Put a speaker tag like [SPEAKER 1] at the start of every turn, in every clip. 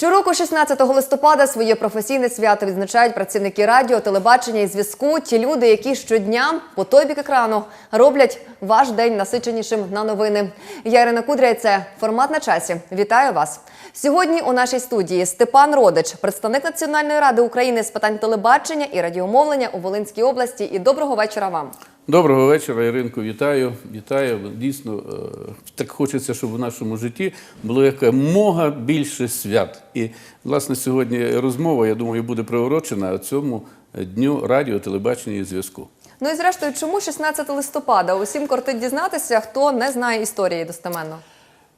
[SPEAKER 1] Щороку, 16 листопада, своє професійне свято відзначають працівники радіо, телебачення і зв'язку. Ті люди, які щодня по той бік екрану роблять ваш день насиченішим на новини. Я Ірина Кудря, це формат на часі. Вітаю вас. Сьогодні у нашій студії Степан Родич, представник Національної ради України з питань телебачення і радіомовлення у Волинській області. І доброго вечора вам.
[SPEAKER 2] Доброго вечора, Іринко. Вітаю. Вітаю. Дійсно, е, так хочеться, щоб в нашому житті було якомога більше свят. І, власне, сьогодні розмова, я думаю, буде приурочена цьому дню радіо, телебачення і зв'язку.
[SPEAKER 1] Ну і зрештою, чому 16 листопада? Усім кортить дізнатися, хто не знає історії достеменно.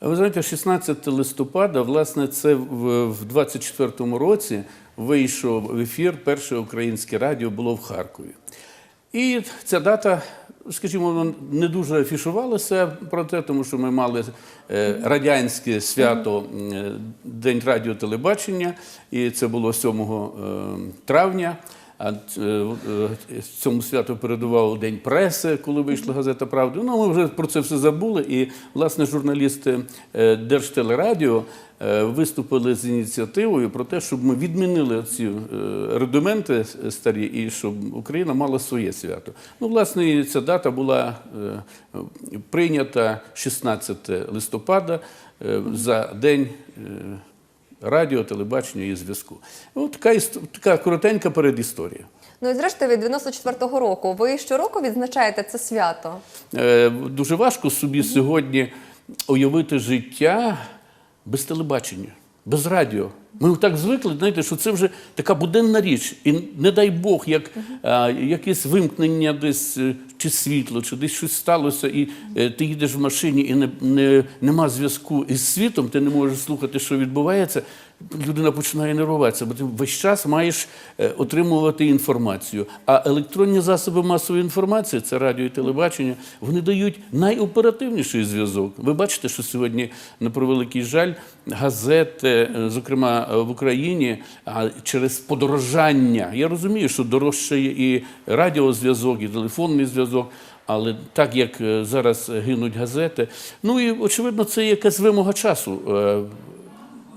[SPEAKER 2] Ви знаєте, 16 листопада, власне, це в 24-му році вийшов в ефір перше українське радіо було в Харкові. І ця дата, скажімо, не дуже афішувалася про те, тому що ми мали е, радянське свято е, День радіотелебачення, і це було 7 е, травня. А е, е, цьому святу передував День преси, коли вийшла газета Правда. Ну, ми вже про це все забули. І, власне, журналісти е, Держтелерадіо виступили з ініціативою про те, щоб ми відмінили ці рудименти старі і щоб Україна мала своє свято. Ну, власне, ця дата була прийнята 16 листопада за день. Радіо, телебачення і зв'язку. От така, іс- така коротенька передісторія.
[SPEAKER 1] Ну і зрештою, від 94-го року ви щороку відзначаєте це свято.
[SPEAKER 2] Е, Дуже важко собі сьогодні уявити життя без телебачення, без радіо. Ми так звикли, знаєте, що це вже така буденна річ. І не дай Бог, як а, якесь вимкнення десь е, чи світло, чи десь щось сталося, і е, ти їдеш в машині і не, не, нема зв'язку із світом, ти не можеш слухати, що відбувається. Людина починає нервуватися, бо ти весь час маєш е, отримувати інформацію. А електронні засоби масової інформації, це радіо і телебачення, вони дають найоперативніший зв'язок. Ви бачите, що сьогодні, на превеликий жаль, газети, е, зокрема е, в Україні, через подорожання. Я розумію, що дорожчає і радіозв'язок, і телефонний зв'язок. Але так як зараз гинуть газети, ну і очевидно, це якась вимога часу.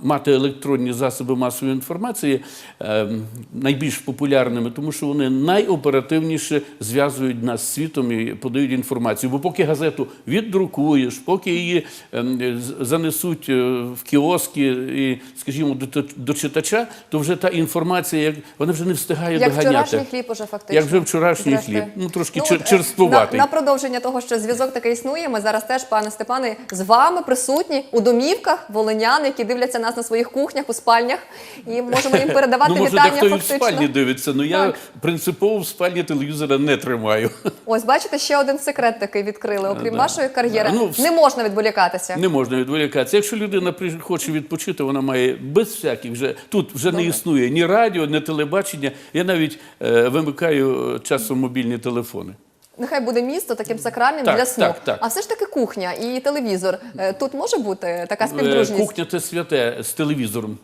[SPEAKER 2] Мати електронні засоби масової інформації е, найбільш популярними, тому що вони найоперативніше зв'язують нас з світом і подають інформацію. Бо поки газету віддрукуєш, поки її ем, занесуть е, в кіоски і, скажімо, до, читача, то вже та інформація, як вона вже не встигає
[SPEAKER 1] Як
[SPEAKER 2] доганяти.
[SPEAKER 1] вчорашній хліб уже фактично.
[SPEAKER 2] Як вже вчорашній хліб. Ну, трошки
[SPEAKER 1] от, е,
[SPEAKER 2] черствуватий.
[SPEAKER 1] На, на продовження того, що зв'язок такий існує, ми зараз теж, пане Степане, з вами присутні у домівках волинян, які дивляться нас на своїх кухнях, у спальнях, і можемо їм передавати
[SPEAKER 2] Ну, може,
[SPEAKER 1] вітання
[SPEAKER 2] дехто і в спальні дивиться, але я
[SPEAKER 1] Так.
[SPEAKER 2] принципово в спальні телевізора не тримаю.
[SPEAKER 1] Ось бачите, ще один секрет такий відкрили. Окрім
[SPEAKER 2] Да.
[SPEAKER 1] вашої кар'єри,
[SPEAKER 2] Да. Ну,
[SPEAKER 1] не можна відволікатися.
[SPEAKER 2] Не можна відволікатися. Якщо людина хоче відпочити, вона має без всяких вже тут вже не існує ні радіо, ні телебачення. Я навіть е, вимикаю е, часом мобільні телефони.
[SPEAKER 1] Нехай буде місто таким сакральним
[SPEAKER 2] Так,
[SPEAKER 1] для сну.
[SPEAKER 2] так, так.
[SPEAKER 1] А все ж таки кухня і телевізор. Е, Тут може бути така
[SPEAKER 2] Е,
[SPEAKER 1] співдружність.
[SPEAKER 2] Кухня це святе з телевізором.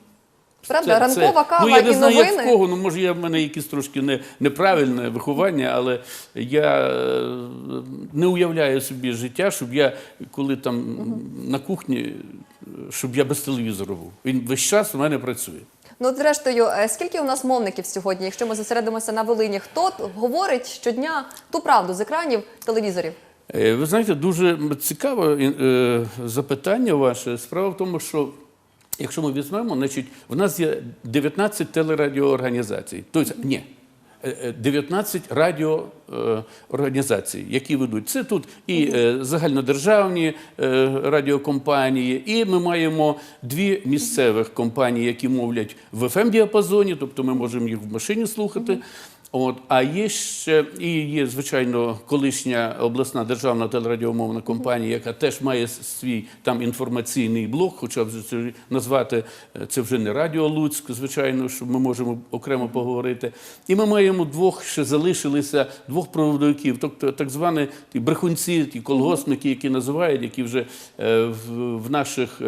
[SPEAKER 1] Правда, ранкова кава
[SPEAKER 2] ну, я не
[SPEAKER 1] і
[SPEAKER 2] знаю,
[SPEAKER 1] новини.
[SPEAKER 2] як в кого, ну може я в мене якесь трошки не, неправильне виховання, але я е, не уявляю собі життя, щоб я коли там на кухні, е, щоб я без телевізора був. Він весь час у мене працює.
[SPEAKER 1] Ну, зрештою, е, скільки у нас мовників сьогодні, якщо ми зосередимося на Волині? Хто говорить щодня ту правду з екранів телевізорів?
[SPEAKER 2] Е, Ви знаєте, дуже цікаве е, запитання ваше. Справа в тому, що якщо ми візьмемо, значить, в нас є 19 телерадіоорганізацій. Тобто, ні. Е, е, 19 радіоорганізацій, які ведуть. Це тут і е, загальнодержавні е, радіокомпанії, і ми маємо дві місцевих компанії, які мовлять в FM-діапазоні, тобто ми можемо їх в машині слухати. От, а є ще і є, звичайно, колишня обласна державна телерадіомовна компанія, яка теж має свій там інформаційний блок, хоча б назвати е, це вже не Радіо Луцьк, звичайно, що ми можемо окремо поговорити. І ми маємо двох, ще залишилися двох проводників, тобто так звані ті брехунці, ті колгоспники, які називають, які вже е, в, в наших.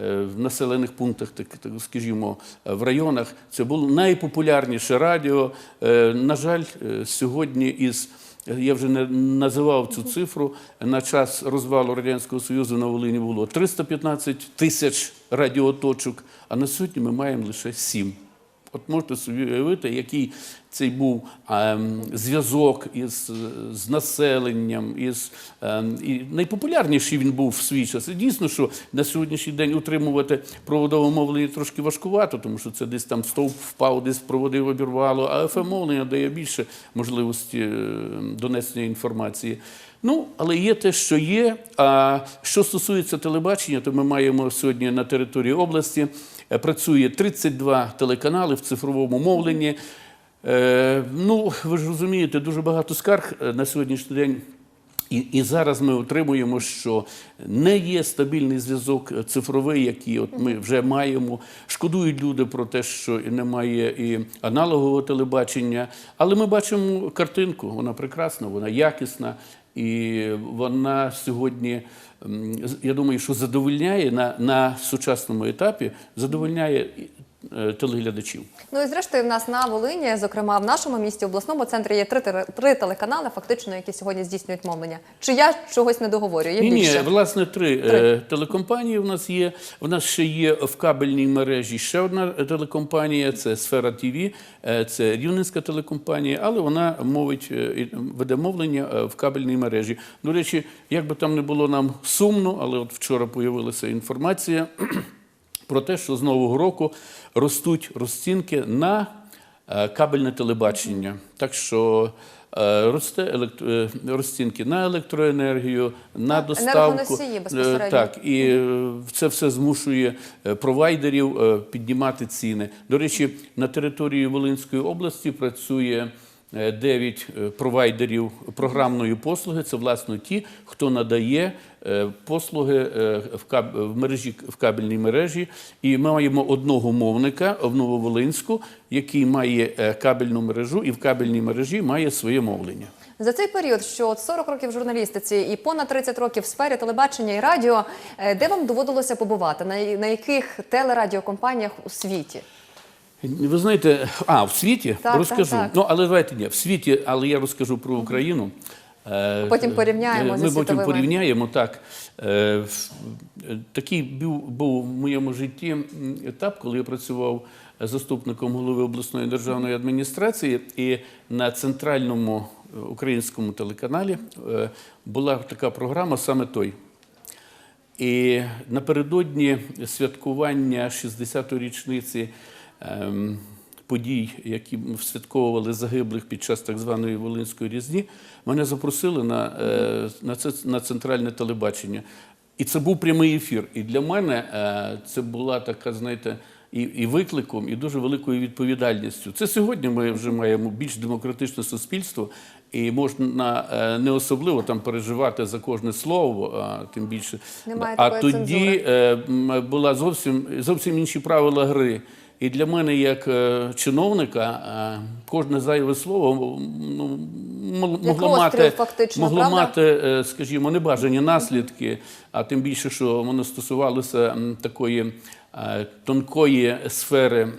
[SPEAKER 2] Е, в населених пунктах, так, так скажімо, е, в районах. Це було найпопулярніше радіо. Е, На жаль, сьогодні із Я вже не називав цю цифру. На час розвалу Радянського Союзу на Волині було 315 тисяч радіоточок, а на сьогодні ми маємо лише 7. От можете собі уявити, який цей був ем, зв'язок із з населенням, із ем, і найпопулярніший він був в свій час. І дійсно, що на сьогоднішній день утримувати проводове мовлення трошки важкувато, тому що це десь там стовп впав, десь проводив обірвало, а ФМ мовлення дає більше можливості е, донесення інформації. Ну, але є те, що є. А що стосується телебачення, то ми маємо сьогодні на території області працює 32 телеканали в цифровому мовленні. Е, ну, ви ж розумієте, дуже багато скарг е, на сьогоднішній день. І, і зараз ми отримуємо, що не є стабільний зв'язок е, цифровий, який от ми вже маємо. Шкодують люди про те, що немає і аналогового телебачення. Але ми бачимо картинку, вона прекрасна, вона якісна, і вона сьогодні, я думаю, що задовольняє на, на сучасному етапі, задовольняє телеглядачів.
[SPEAKER 1] Ну і зрештою, в нас на Волині, зокрема в нашому місті, обласному центрі є три, три телеканали, фактично, які сьогодні здійснюють мовлення. Чи я чогось не договорюю?
[SPEAKER 2] Ні, ні, власне, три,
[SPEAKER 1] Три.
[SPEAKER 2] е, телекомпанії в нас є. В нас ще є в кабельній мережі ще одна телекомпанія, це Сфера ТВ, е, це Рівненська телекомпанія, але вона мовить, е, веде мовлення е, в кабельній мережі. До речі, як би там не було нам сумно, але от вчора появилася інформація про те, що з нового року ростуть розцінки на е, кабельне телебачення. Так що е, росте елект... е, розцінки на електроенергію, на доставку. Так, і це все змушує провайдерів піднімати ціни. До речі, на території Волинської області працює. Дев'ять провайдерів програмної послуги це власне ті, хто надає послуги е, в мережі в кабельній мережі. І ми маємо одного мовника в Нововолинську, який має е, кабельну мережу, і в кабельній мережі має своє мовлення.
[SPEAKER 1] За цей період, що от 40 років в журналістиці і понад 30 років в сфері телебачення і радіо, е, де вам доводилося побувати? На, на яких телерадіокомпаніях у світі?
[SPEAKER 2] Ви знаєте, а в світі
[SPEAKER 1] Так,
[SPEAKER 2] розкажу.
[SPEAKER 1] так, так.
[SPEAKER 2] Ну але давайте ні, в світі, але я розкажу про Україну. Е,
[SPEAKER 1] Потім порівняємо
[SPEAKER 2] е,
[SPEAKER 1] зі
[SPEAKER 2] Ми потім
[SPEAKER 1] світовими.
[SPEAKER 2] порівняємо так. Е, Такий був, в моєму житті етап, коли я працював заступником голови обласної державної адміністрації, і на центральному українському телеканалі була така програма саме той. І напередодні святкування 60-ї річниці ем, подій, які ми святковували загиблих під час так званої Волинської різні, мене запросили на, е, на, це, на центральне телебачення. І це був прямий ефір. І для мене е, це була така, знаєте, і, і викликом, і дуже великою відповідальністю. Це сьогодні ми вже маємо більш демократичне суспільство, і можна е, не особливо там переживати за кожне слово, а тим більше.
[SPEAKER 1] Немає
[SPEAKER 2] а тоді
[SPEAKER 1] цензури.
[SPEAKER 2] була зовсім, зовсім інші правила гри. І для мене, як е, чиновника, е, кожне зайве слово ну,
[SPEAKER 1] Як
[SPEAKER 2] могло мати,
[SPEAKER 1] фактично,
[SPEAKER 2] могло
[SPEAKER 1] правда?
[SPEAKER 2] мати, е, скажімо, небажані наслідки, а тим більше, що воно стосувалося такої тонкої сфери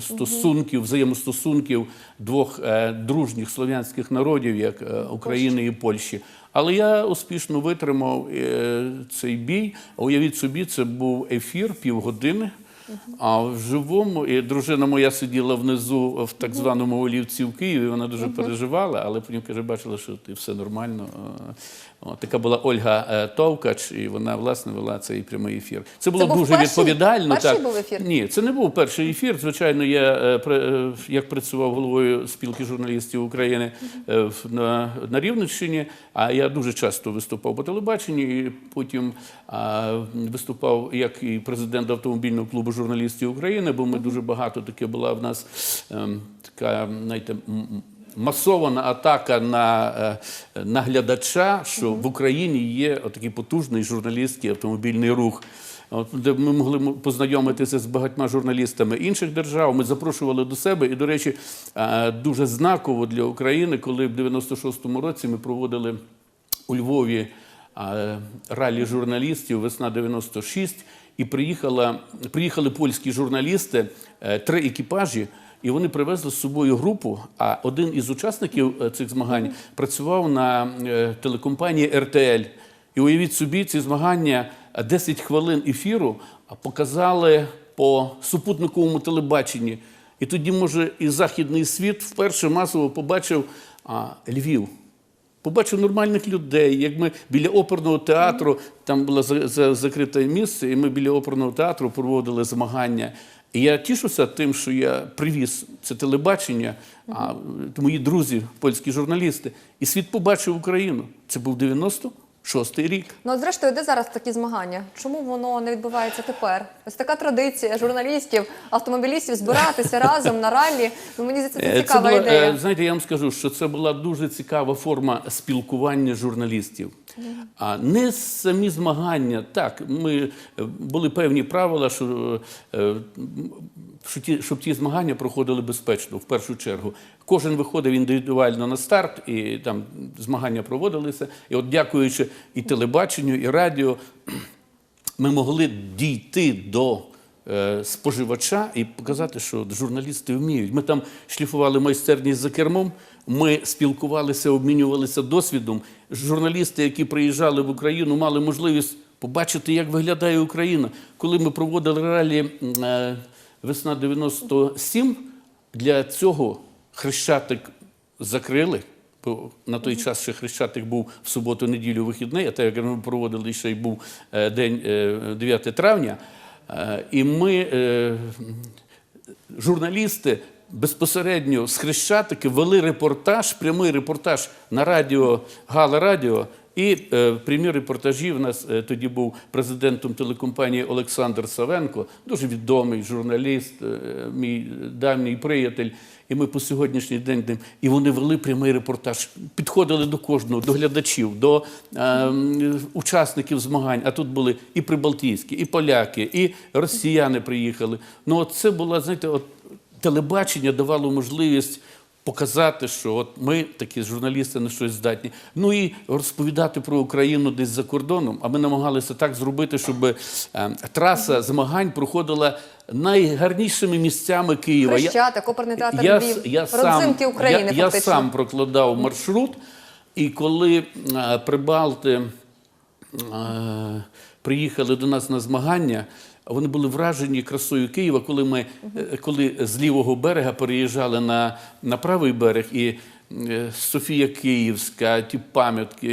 [SPEAKER 2] стосунків, взаємостосунків двох дружніх слов'янських народів, як України і Польщі. Але я успішно витримав цей бій. Уявіть собі, це був ефір півгодини. А в живому, і дружина моя сиділа внизу в так званому Олівці в Києві. Вона дуже переживала, але потім каже, бачила, що ти все нормально. Така була Ольга е, Товкач, і вона власне вела цей прямий ефір. Це було
[SPEAKER 1] був
[SPEAKER 2] дуже
[SPEAKER 1] перший-
[SPEAKER 2] відповідально.
[SPEAKER 1] перший
[SPEAKER 2] так.
[SPEAKER 1] був ефір?
[SPEAKER 2] Ні, це не був перший ефір. Звичайно, я е, е, як працював головою спілки журналістів України на, на Рівненщині, а я дуже часто виступав по телебаченню, і потім а, виступав як і президент автомобільного клубу журналістів України, бо ми дуже багато таке була в нас ем, така, знаєте. Масована атака на, е, на глядача, що в Україні є такий потужний журналістський автомобільний рух. Де ми могли познайомитися з багатьма журналістами інших держав. Ми запрошували до себе. І, до речі, е, дуже знаково для України, коли в 96-му році ми проводили у Львові е, ралі журналістів Весна 96 і приїхала, приїхали польські журналісти, три екіпажі. І вони привезли з собою групу. А один із учасників е, цих змагань працював на е, телекомпанії РТЛ. І уявіть собі, ці змагання е, 10 хвилин ефіру показали по супутниковому телебаченні. І тоді, може, і західний світ вперше масово побачив а, Львів. Побачив нормальних людей, як ми біля оперного театру, там було за, за, закрите місце, і ми біля оперного театру проводили змагання. І я тішуся тим, що я привіз це телебачення, а мої друзі, польські журналісти, і світ побачив Україну. Це був 96-й рік.
[SPEAKER 1] Ну, от зрештою, де зараз такі змагання? Чому воно не відбувається тепер? Ось така традиція журналістів, автомобілістів збиратися разом на раллі. Ну, мені здається, це
[SPEAKER 2] Е,
[SPEAKER 1] цікава
[SPEAKER 2] була,
[SPEAKER 1] ідея.
[SPEAKER 2] е, Знаєте, я вам скажу, що це була дуже цікава форма спілкування журналістів. А не самі змагання. Так, ми е, були певні правила, що, е, м, що ті, щоб ті змагання проходили безпечно в першу чергу. Кожен виходив індивідуально на старт, і там змагання проводилися. І от, дякуючи і телебаченню, і радіо, ми могли дійти до е, споживача і показати, що журналісти вміють. Ми там шліфували майстерність за кермом, ми спілкувалися, обмінювалися досвідом. Журналісти, які приїжджали в Україну, мали можливість побачити, як виглядає Україна. Коли ми проводили ралі е, весна 97, для цього хрещатик закрили. Бо на той час ще Хрещатик був в суботу-неділю вихідний, а так як ми проводили ще й був е, день е, 9 травня. Е, І ми, е, журналісти, безпосередньо з Хрещатики вели репортаж, прямий репортаж на радіо Гала Радіо. І е, прямі репортажі в нас е, тоді був президентом телекомпанії Олександр Савенко, дуже відомий журналіст, е, мій давній приятель. І ми по сьогоднішній день і вони вели прямий репортаж, підходили до кожного, до глядачів, до е, учасників змагань. А тут були і прибалтійські, і поляки, і росіяни приїхали. Ну, от це було, знаєте, от телебачення давало можливість показати, що от ми такі журналісти на щось здатні. Ну і розповідати про Україну десь за кордоном. А ми намагалися так зробити, щоб е, траса змагань проходила найгарнішими місцями Києва. Я-
[SPEAKER 1] Хрещатик, оперний театр
[SPEAKER 2] я,
[SPEAKER 1] Львів,
[SPEAKER 2] я сам,
[SPEAKER 1] родзинки України,
[SPEAKER 2] я, я сам прокладав маршрут, і коли е, прибалти е, приїхали до нас на змагання, вони були вражені красою Києва, коли ми е, коли з лівого берега переїжджали на, на правий берег і. е, Софія Київська, ті пам'ятки,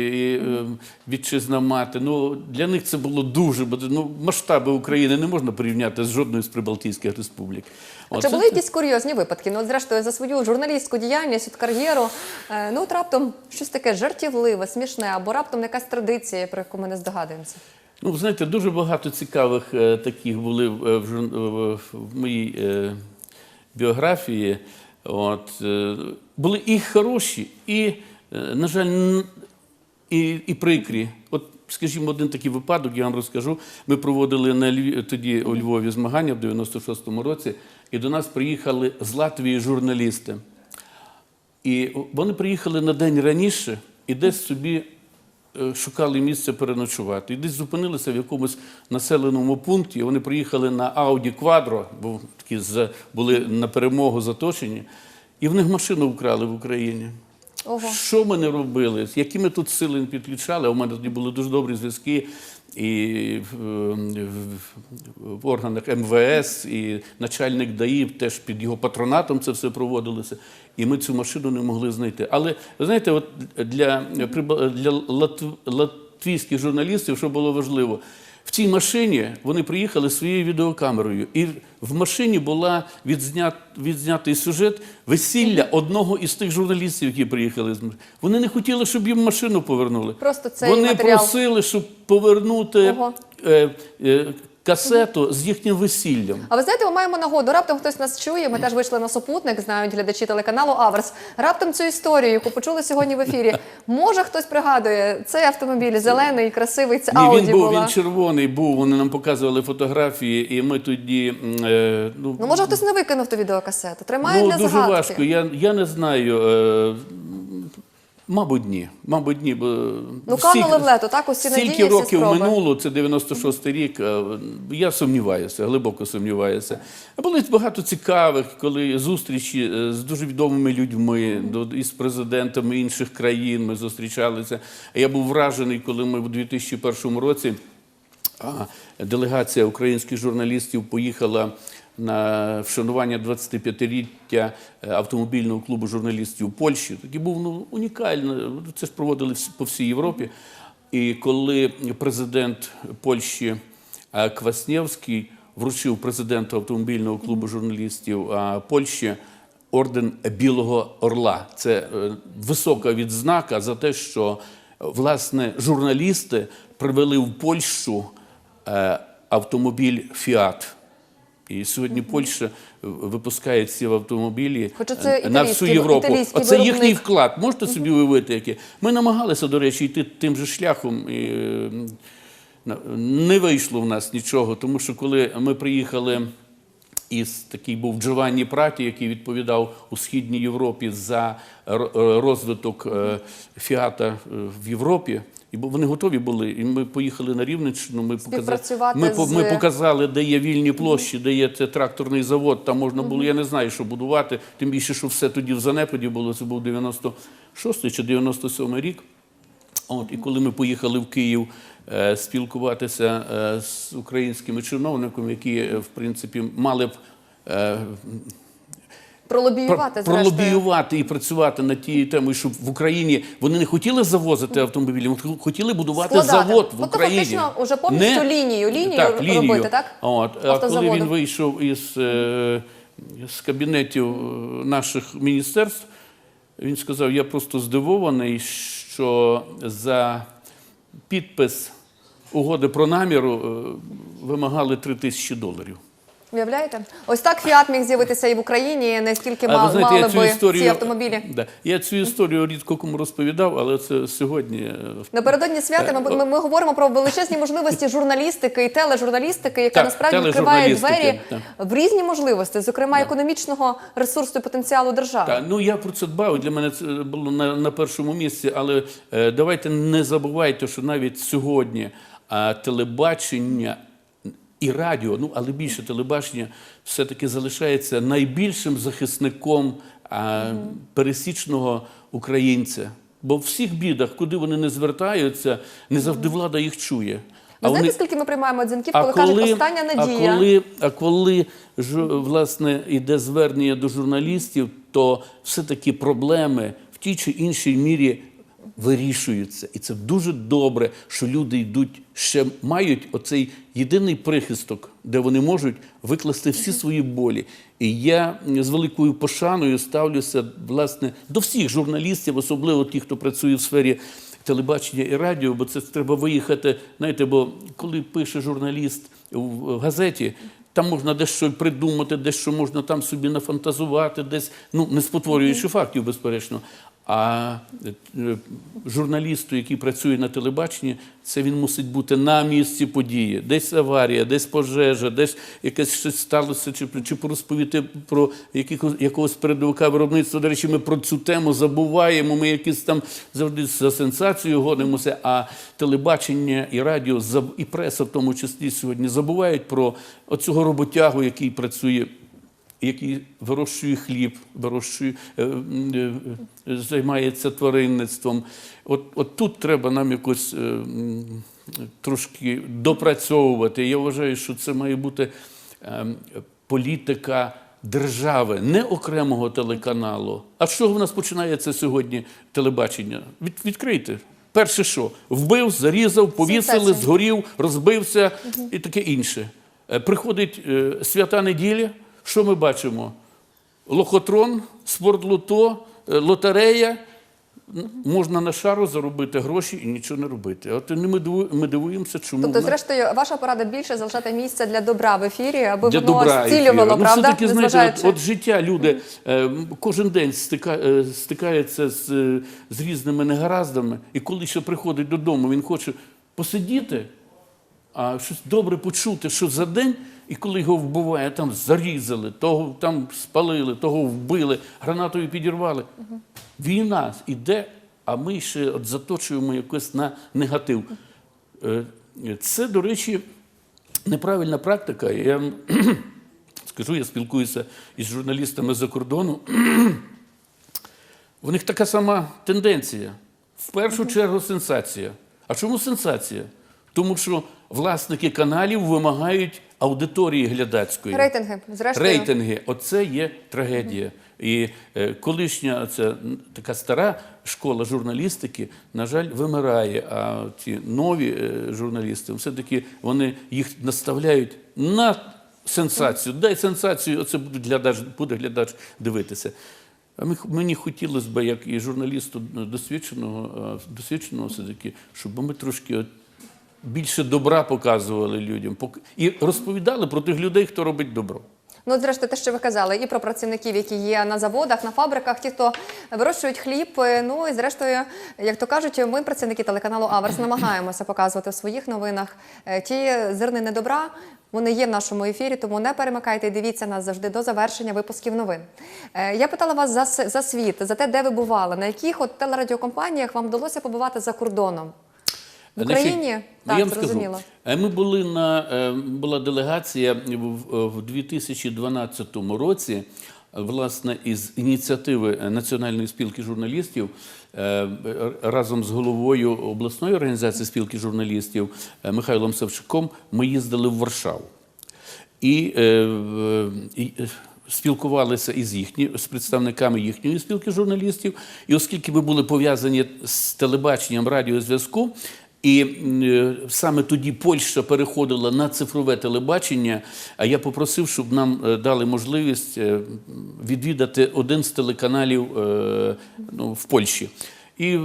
[SPEAKER 2] е, вітчизна мати. Ну, для них це було дуже, бо ну, масштаби України не можна порівняти з жодною з прибалтійських республік.
[SPEAKER 1] А чи були
[SPEAKER 2] це-
[SPEAKER 1] якісь курйозні випадки? Ну, от, зрештою, за свою журналістську діяльність, от кар'єру, ну от раптом щось таке жартівливе, смішне, або раптом якась традиція, про яку ми не здогадуємося.
[SPEAKER 2] Ну, ви знаєте, дуже багато цікавих е, таких були в, е, в, в- в моїй е, біографії. От, е, були і хороші, і, е, на жаль, і, і прикрі. От, скажімо, один такий випадок, я вам розкажу. Ми проводили на Льві, тоді у Львові змагання в 96-му році, і до нас приїхали з Латвії журналісти. І вони приїхали на день раніше і десь собі шукали місце переночувати. І десь зупинилися в якомусь населеному пункті. Вони приїхали на Ауді Квадро, бо такі за- були на перемогу заточені, і в них машину вкрали в Україні.
[SPEAKER 1] Ого.
[SPEAKER 2] Що ми не робили? Які ми тут сили не підключали? У мене тоді були дуже добрі зв'язки і в, органах МВС, і начальник ДАІВ теж під його патронатом це все проводилося. І ми цю машину не могли знайти. Але ви знаєте, для латвійських журналістів, що було важливо, в цій машині вони приїхали своєю відеокамерою, і в машині була відзнят, відзнятий сюжет весілля одного із тих журналістів, які приїхали Вони не хотіли, щоб їм машину повернули.
[SPEAKER 1] Просто цей
[SPEAKER 2] вони
[SPEAKER 1] матеріал.
[SPEAKER 2] просили, щоб повернути
[SPEAKER 1] Ого.
[SPEAKER 2] е, е, касету з їхнім весіллям.
[SPEAKER 1] А ви знаєте, ми маємо нагоду. Раптом хтось нас чує. Ми теж вийшли на супутник, знають глядачі телеканалу Аверс. Раптом цю історію, яку почули сьогодні в ефірі. Може, хтось пригадує цей автомобіль зелений, красивий. Це
[SPEAKER 2] Ні,
[SPEAKER 1] Ауді
[SPEAKER 2] він був,
[SPEAKER 1] була.
[SPEAKER 2] він червоний був, вони нам показували фотографії, і ми тоді. Е, ну,
[SPEAKER 1] Ну може хтось не викинув ту відеокасету. Тримає
[SPEAKER 2] ну,
[SPEAKER 1] для
[SPEAKER 2] дуже
[SPEAKER 1] загадки.
[SPEAKER 2] важко. Я, я не знаю. Е, Мабуть, ні. Мабуть, ні. Бо
[SPEAKER 1] Ну, канули в лето, так? Усі надії, всі
[SPEAKER 2] років
[SPEAKER 1] спроби.
[SPEAKER 2] минуло, це 96-й рік. Я сумніваюся, глибоко сумніваюся. Було багато цікавих, коли зустрічі е, з дуже відомими людьми, із президентами інших країн ми зустрічалися. Я був вражений, коли ми в 2001 році. А делегація українських журналістів поїхала на вшанування 25-ліття е, автомобільного клубу журналістів у Польщі. Такий був ну, унікальний. Це ж проводили по всій Європі. І коли президент Польщі е, Кваснєвський вручив президенту автомобільного клубу журналістів е, Польщі орден Білого Орла. Це висока відзнака за те, що власне журналісти привели в Польщу автомобіль Фіат. І сьогодні Польща випускає ці автомобілі
[SPEAKER 1] Хоча це
[SPEAKER 2] е, на всю Європу. Оце їхній вклад. Можете собі уявити, який? Ми намагалися, до речі, йти тим же шляхом. І, е, не вийшло в нас нічого, тому що коли ми приїхали із такий був Джованні Праті, який відповідав у східній Європі за е, розвиток е, фіата е, в Європі. І бо вони готові були. І ми поїхали на Рівненщину. Ми показали, ми, по- ми показали, де є вільні площі, де є тракторний завод. Там можна було, я не знаю, що будувати. Тим більше, що все тоді в занепаді було. Це був 96 чи 97 рік. От, і коли ми поїхали в Київ е, спілкуватися е, з українськими чиновниками, які, е, в принципі, мали б е,
[SPEAKER 1] Пролобіювати,
[SPEAKER 2] про- пролобіювати і працювати над тією темою, щоб в Україні вони не хотіли завозити автомобілі, вони хотіли будувати
[SPEAKER 1] Складати.
[SPEAKER 2] завод в
[SPEAKER 1] Тобто
[SPEAKER 2] Україні.
[SPEAKER 1] фактично уже повністю лінію- лінію
[SPEAKER 2] так, лінію.
[SPEAKER 1] робити, так?
[SPEAKER 2] От, а коли він вийшов із е, з кабінетів наших міністерств, він сказав: я просто здивований, що за підпис угоди про наміру е, вимагали 3 тисячі доларів.
[SPEAKER 1] Уявляєте? Ось так Фіат міг з'явитися і в Україні, наскільки
[SPEAKER 2] А, знаєте,
[SPEAKER 1] мали
[SPEAKER 2] цю
[SPEAKER 1] би
[SPEAKER 2] історію,
[SPEAKER 1] ці автомобілі.
[SPEAKER 2] Да, я цю історію рідко кому розповідав, але це сьогодні. е,
[SPEAKER 1] Напередодні свята ми, ми, ми говоримо про величезні можливості журналістики і тележурналістики, яка
[SPEAKER 2] Так,
[SPEAKER 1] насправді відкриває двері в різні можливості, зокрема економічного ресурсу і потенціалу держави.
[SPEAKER 2] Ну я про це дбав. Для мене це було на, на першому місці. Але е, давайте не забувайте, що навіть сьогодні телебачення і радіо, ну але більше телебачення, все-таки залишається найбільшим захисником е, пересічного українця. Бо в всіх бідах, куди вони не звертаються, не завжди влада їх чує.
[SPEAKER 1] Ви знаєте, скільки ми приймаємо дзвінків, коли кажуть, остання надія.
[SPEAKER 2] а коли, а коли ж, власне йде звернення до журналістів, то все-таки проблеми в тій чи іншій мірі вирішуються. І це дуже добре, що люди йдуть ще мають оцей єдиний прихисток, де вони можуть викласти всі свої болі. І я з великою пошаною ставлюся власне до всіх журналістів, особливо ті, хто працює в сфері телебачення і радіо, бо це треба виїхати. Знаєте, бо коли пише журналіст в газеті, там можна дещо придумати, дещо можна там собі нафантазувати, десь, ну не спотворюючи фактів, безперечно. А е, журналісту, який працює на телебаченні, це він мусить бути на місці події. Десь аварія, десь пожежа, десь якесь щось сталося, чи, чи порозповіти про якихось, якогось передовика виробництва. До речі, ми про цю тему забуваємо. Ми якісь там завжди за сенсацію гонимося. А телебачення і радіо і преса, в тому числі сьогодні, забувають про оцього роботягу, який працює який вирощує хліб, вирощує, е, м, е, займається тваринництвом. От, от тут треба нам якось е, трошки допрацьовувати. Я вважаю, що це має бути е, політика держави, не окремого телеканалу. А з чого в нас починається сьогодні телебачення? Від, відкрийте. Перше що? Вбив, зарізав, повісили,
[SPEAKER 1] Сенсація.
[SPEAKER 2] згорів, розбився і таке інше. Е, Приходить е, свята неділя, що ми бачимо? Лохотрон, спортлото, е, лотерея. Можна на шару заробити гроші і нічого не робити. От ми, ми дивуємося, чому
[SPEAKER 1] Тобто, зрештою, ваша порада більше залишати місце для добра в ефірі, аби
[SPEAKER 2] для
[SPEAKER 1] воно зцілювало,
[SPEAKER 2] ефіру.
[SPEAKER 1] правда?
[SPEAKER 2] Ну, все-таки, знаєте, от, от життя люди е, кожен день стика, е, стикається з, з різними негараздами, і коли ще приходить додому, він хоче посидіти, а щось добре почути, що за день, і коли його вбиває, там зарізали, того там спалили, того вбили, гранатою підірвали. Війна іде а ми ще от заточуємо якось на негатив. Е, Це, до речі, неправильна практика. Я скажу, я спілкуюся із журналістами за кордону. У них така сама тенденція. В першу чергу сенсація. А чому сенсація? Тому що власники каналів вимагають аудиторії глядацької.
[SPEAKER 1] Рейтинги, зрештою.
[SPEAKER 2] Рейтинги. Оце є трагедія. І е, колишня ця така стара школа журналістики, на жаль, вимирає. А ті нові е, журналісти, все-таки вони їх наставляють на сенсацію. Дай сенсацію, оце буде глядач, буде глядач дивитися. А мені хотілося б, як і журналісту досвідченого, досвідченого все-таки, щоб ми трошки більше добра показували людям і розповідали про тих людей, хто робить добро.
[SPEAKER 1] Ну, зрештою, те, що ви казали, і про працівників, які є на заводах, на фабриках, ті, хто вирощують хліб. е, Ну і зрештою, як то кажуть, ми, працівники телеканалу Аверс, намагаємося показувати в своїх новинах е, ті зернини добра. Вони є в нашому ефірі, тому не перемикайте і дивіться нас завжди до завершення випусків новин. Е, Я питала вас за, за світ, за те, де ви бували, на яких от телерадіокомпаніях вам вдалося побувати за кордоном. В Україні так
[SPEAKER 2] я вам
[SPEAKER 1] зрозуміло.
[SPEAKER 2] е, Ми були на е, була делегація в, в 2012 році. Власне, із ініціативи Національної спілки журналістів е, разом з головою обласної організації спілки журналістів Михайлом Савчуком ми їздили в Варшаву і, і спілкувалися із їхні, з представниками їхньої спілки журналістів. І оскільки ми були пов'язані з телебаченням радіозв'язку, і е, саме тоді Польща переходила на цифрове телебачення. А я попросив, щоб нам е, дали можливість е, відвідати один з телеканалів ну, в Польщі. І е,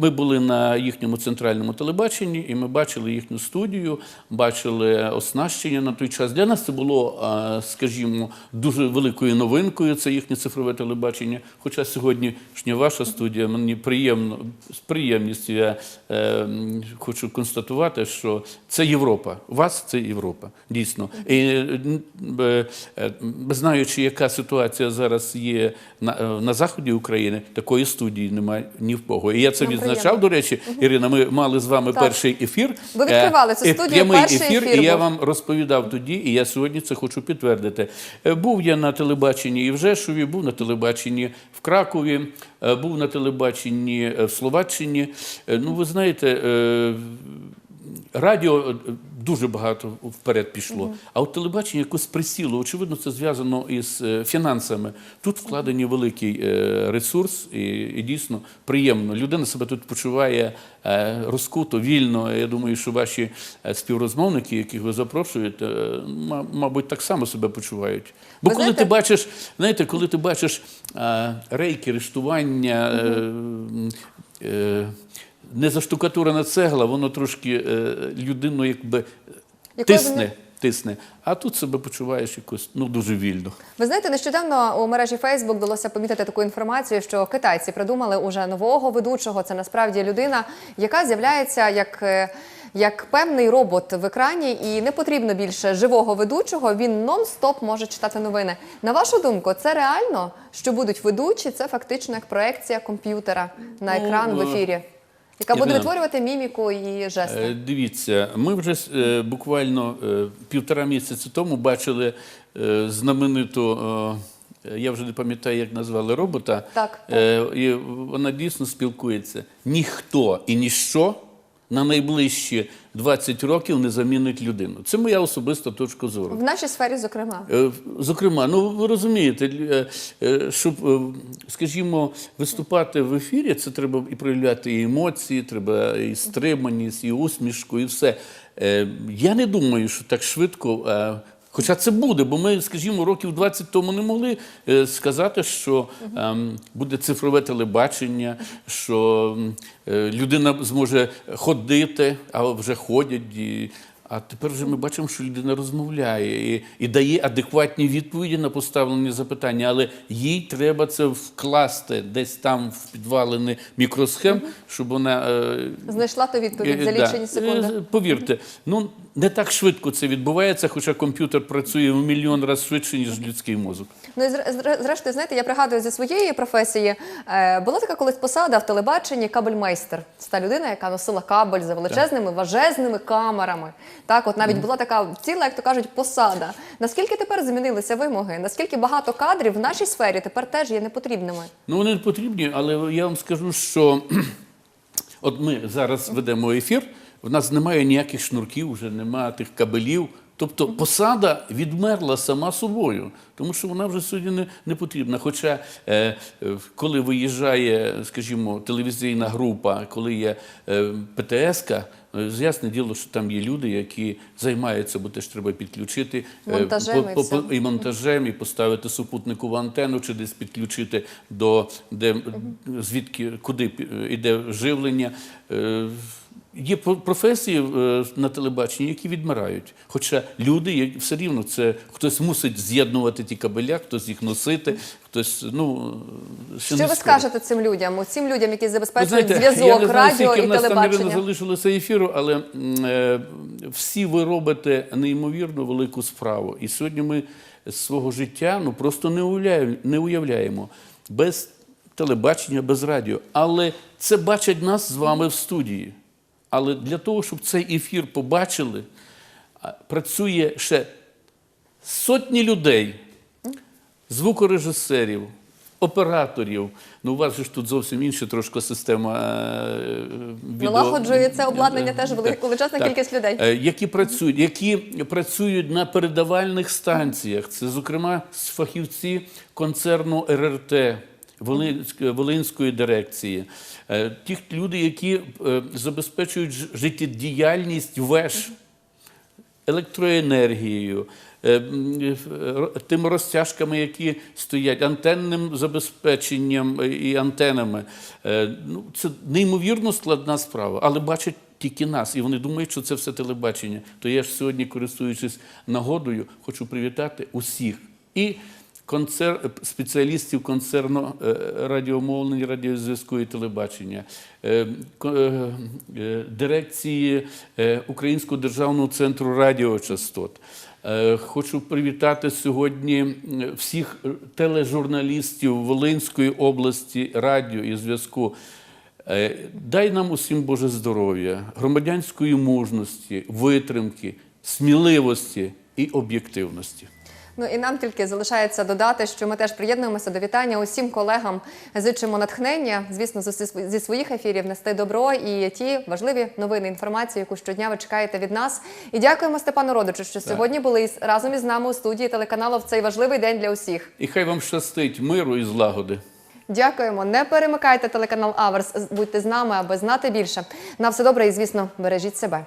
[SPEAKER 2] ми були на їхньому центральному телебаченні, і ми бачили їхню студію, бачили оснащення на той час. Для нас це було, е, скажімо, дуже великою новинкою. Це їхнє цифрове телебачення. Хоча сьогоднішня ваша студія мені приємно з приємністю я е, хочу констатувати, що це Європа. Вас це Європа, дійсно. І е, е, знаючи, яка ситуація зараз є на, на заході України, такої студії немає ні в кого. І я це
[SPEAKER 1] Нам
[SPEAKER 2] відзначав.
[SPEAKER 1] приємно.
[SPEAKER 2] До речі, Ірина, ми мали з вами
[SPEAKER 1] Так.
[SPEAKER 2] перший ефір.
[SPEAKER 1] Ви відкривали цю
[SPEAKER 2] Е, е,
[SPEAKER 1] студію,
[SPEAKER 2] Прямий
[SPEAKER 1] перший
[SPEAKER 2] ефір,
[SPEAKER 1] ефір
[SPEAKER 2] і я вам розповідав тоді, і я сьогодні це хочу підтвердити. Е, Був я на телебаченні і в Жешові, був на телебаченні в Кракові, був на телебаченні в Словаччині. Ну, ви знаєте, радіо дуже багато вперед пішло, а от телебачення якось присіло. Очевидно, це зв'язано із е, фінансами. Тут вкладені великий е, ресурс, і, і дійсно приємно. Людина себе тут почуває е, розкуто, вільно. Я думаю, що ваші співрозмовники, яких ви запрошуєте, мабуть, так само себе почувають. Бо
[SPEAKER 1] Ви
[SPEAKER 2] коли
[SPEAKER 1] знаєте-
[SPEAKER 2] ти бачиш, знаєте, коли ти бачиш рейки, рештування. Е, не заштукатурена цегла, воно трошки е, людину якби
[SPEAKER 1] Якою
[SPEAKER 2] тисне, тисне. А тут себе почуваєш якось ну, дуже вільно.
[SPEAKER 1] Ви знаєте, нещодавно у мережі Facebook вдалося помітити таку інформацію, що китайці придумали уже нового ведучого. Це насправді людина, яка з'являється як. е, Як певний робот в екрані, і не потрібно більше живого ведучого. Він нон-стоп може читати новини. На вашу думку, це реально, що будуть ведучі? Це фактично як проекція комп'ютера на
[SPEAKER 2] Ну,
[SPEAKER 1] екран в
[SPEAKER 2] е,
[SPEAKER 1] ефірі, яка буде витворювати міміку і жести.
[SPEAKER 2] Е, Дивіться, ми вже е, буквально е, півтора місяці тому бачили е, знамениту. е, Я вже не пам'ятаю, як назвали робота.
[SPEAKER 1] Так,
[SPEAKER 2] Е, І вона дійсно спілкується. Ніхто і ніщо на найближчі 20 років не замінить людину. Це моя особиста точка зору.
[SPEAKER 1] В нашій сфері, зокрема.
[SPEAKER 2] Е, Зокрема, ну ви розумієте, е, е, щоб, скажімо, виступати в ефірі, це треба і проявляти і емоції, треба і стриманість, і усмішку, і все. Я не думаю, що так швидко. Хоча це буде, бо ми, скажімо, років 20 тому не могли е, сказати, що ем, буде цифрове телебачення, що е, людина зможе ходити, а вже ходять. І, а тепер вже ми бачимо, що людина розмовляє і, і дає адекватні відповіді на поставлені запитання, але їй треба це вкласти десь там в підвалини мікросхем, щоб вона е,
[SPEAKER 1] Знайшла ту відповідь за
[SPEAKER 2] да.
[SPEAKER 1] лічені секунди.
[SPEAKER 2] Повірте, ну не так швидко це відбувається, хоча комп'ютер працює в мільйон разів швидше, ніж людський мозок.
[SPEAKER 1] Ну і зре- зре- зрештою, знаєте, я пригадую зі своєї професії. Е, була така колись посада в телебаченні кабельмейстер. Це та людина, яка носила кабель за величезними важезними камерами. Так, от навіть була така ціла, як то кажуть, посада. Наскільки тепер змінилися вимоги? Наскільки багато кадрів в нашій сфері тепер теж є непотрібними?
[SPEAKER 2] Ну, вони не потрібні, але я вам скажу, що от ми зараз ведемо ефір, в нас немає ніяких шнурків, вже немає тих кабелів. Тобто посада відмерла сама собою, тому що вона вже сьогодні не, не потрібна. Хоча е, е, коли виїжджає, скажімо, телевізійна група, коли є е, ПТС-ка, е, ясне діло, що там є люди, які займаються, бо теж треба підключити е,
[SPEAKER 1] Монтажем
[SPEAKER 2] по-
[SPEAKER 1] і
[SPEAKER 2] по- і монтажем, і поставити супутникову антенну, чи десь підключити до де звідки куди йде живлення. Є про- професії е, на телебаченні, які відмирають. Хоча люди все рівно це хтось мусить з'єднувати ті кабеля, хтось їх носити, хтось ну
[SPEAKER 1] Що ви скажете цим людям? Цим людям, які забезпечують зв'язок, радіо і телебачення?
[SPEAKER 2] залишилося ефіру, але е, всі ви робите неймовірно велику справу. І сьогодні ми свого життя ну, просто не уявляємо, не уявляємо без телебачення, без радіо. Але це бачать нас з вами в студії. Але для того, щоб цей ефір побачили, працює ще сотні людей, звукорежисерів, операторів. Ну, у вас же ж тут зовсім інша трошки система. е, відео-
[SPEAKER 1] Налагоджується обладнання теж велика-
[SPEAKER 2] Так,
[SPEAKER 1] величезна кількість людей.
[SPEAKER 2] Е, Які працюють, які працюють на передавальних станціях. Це, зокрема, фахівці концерну РРТ. Волинськ- Волинської дирекції, Е, ті люди, які е, забезпечують життєдіяльність ВЕШ, електроенергією, е, тими розтяжками, які стоять, антенним забезпеченням і антенами. Ну, це неймовірно складна справа, але бачать тільки нас, і вони думають, що це все телебачення. То я ж сьогодні, користуючись нагодою, хочу привітати усіх. І концер... спеціалістів концерну е, радіомовлення, радіозв'язку і телебачення, е, е, дирекції Українського державного центру радіочастот. Хочу привітати сьогодні всіх тележурналістів Волинської області радіо і зв'язку. Дай нам усім Боже здоров'я, громадянської мужності, витримки, сміливості і об'єктивності.
[SPEAKER 1] Ну і нам тільки залишається додати, що ми теж приєднуємося до вітання усім колегам. Зичимо натхнення, звісно, зі своїх ефірів нести добро і ті важливі новини, інформацію, яку щодня ви чекаєте від нас. І дякуємо Степану Родичу, що сьогодні були разом із нами у студії телеканалу в цей важливий день для усіх.
[SPEAKER 2] І хай вам щастить миру і злагоди.
[SPEAKER 1] Дякуємо. Не перемикайте телеканал Аверс. Будьте з нами, аби знати більше. На все добре і звісно, бережіть себе.